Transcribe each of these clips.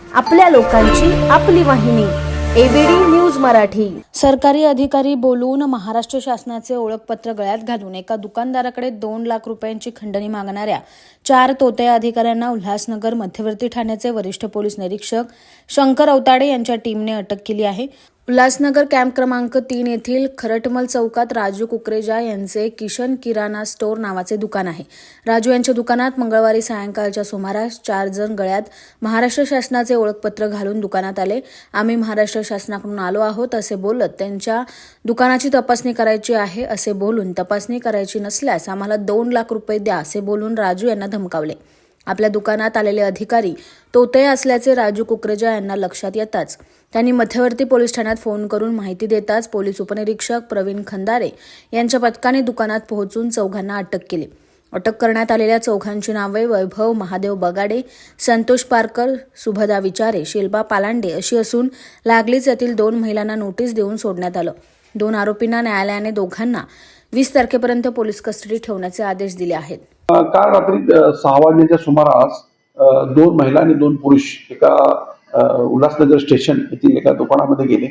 आपल्या लोकांची आपली वाहिनी एबीडी न्यूज मराठी. सरकारी अधिकारी बोलून महाराष्ट्र शासनाचे ओळखपत्र गळ्यात घालून एका दुकानदाराकडे दोन लाख रुपयांची खंडणी मागणाऱ्या चार तोत्या अधिकाऱ्यांना उल्हासनगर मध्यवर्ती ठाण्याचे वरिष्ठ पोलीस निरीक्षक शंकर अवताडे यांच्या टीमने अटक केली आहे. उल्हासनगर कॅम्प क्रमांक तीन येथील खरटमल चौकात राजू कुकरेजा यांचे किशन किराणा स्टोअर नावाचे दुकान आहे. राजू यांच्या दुकानात मंगळवारी सायंकाळच्या सुमारास चार जण गळ्यात महाराष्ट्र शासनाचे ओळखपत्र घालून दुकानात आले. आम्ही महाराष्ट्र शासनाकडून आलो आहोत असे बोलत त्यांच्या दुकानाची तपासणी करायची आहे असे बोलून तपासणी करायची नसल्यास आम्हाला दोन लाख रुपये द्या असे बोलून राजू यांना धमकावले. आपल्या दुकानात आलेले अधिकारी तोतय असल्याचे राजू कुकरेजा यांना लक्षात येताच. त्यांनी मध्यवर्ती पोलीस ठाण्यात फोन करून माहिती देताच पोलीस उपनिरीक्षक प्रवीण खंदारे यांच्या पथकाने दुकानात पोहोचून चौघांना अटक केली. अटक करण्यात आलेल्या चौघांची नावे वैभव महादेव बगाडे संतोष पारकर सुभदा विचारे शिल्पा पालांडे अशी असून लागलीच यातील दोन महिलांना नोटीस देऊन सोडण्यात आलं. दोन आरोपींना न्यायालयाने दोघांना वीस तारखेपर्यंत पोलीस कस्टडी ठेवण्याचे आदेश दिले आहेत. काल रात्री सहा वाजण्याच्या सुमारास दोन महिला आणि दोन पुरुष एका उल्हासनगर स्टेशन येथील एका दुकानामध्ये गेले.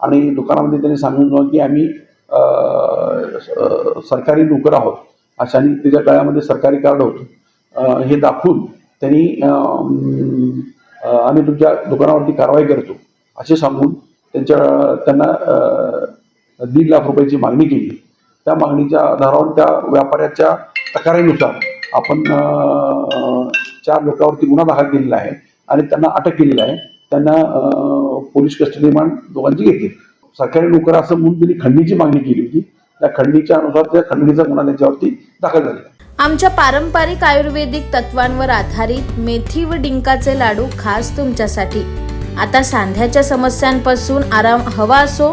आणि दुकानामध्ये त्यांनी सांगून की आम्ही सरकारी नोकर आहोत. अशा आणि त्याच्या काळामध्ये सरकारी कार्ड होतं. हे दाखवून त्यांनी आम्ही तुमच्या दुकानावरती कारवाई करतो. असे सांगून त्यांच्या त्यांना दीड लाख रुपयाची मागणी केली. त्या मागणीच्या आधारावर त्या व्यापाऱ्याच्या तक्रारीनुसार आपण चार लोकांवरती गुन्हा दाखल केलेला आहे आणि त्यांना अटक केलेली आहे. त्यांना पोलीस कस्टडी रिमांड दोघांची घेतली. सरकारी नोकर असं म्हणून त्यांनी खंडणीची मागणी केली होती. त्या खंडणीच्या अनुसार त्या खंडणीचा गुन्हा त्यांच्यावरती दाखल झाला आमच्या पारंपरिक आयुर्वेदिक तत्वांवर आधारित मेथी व डिंकाचे लाडू खास तुमच्यासाठी. आता सांध्याच्या समस्यांपासून आराम हवा असो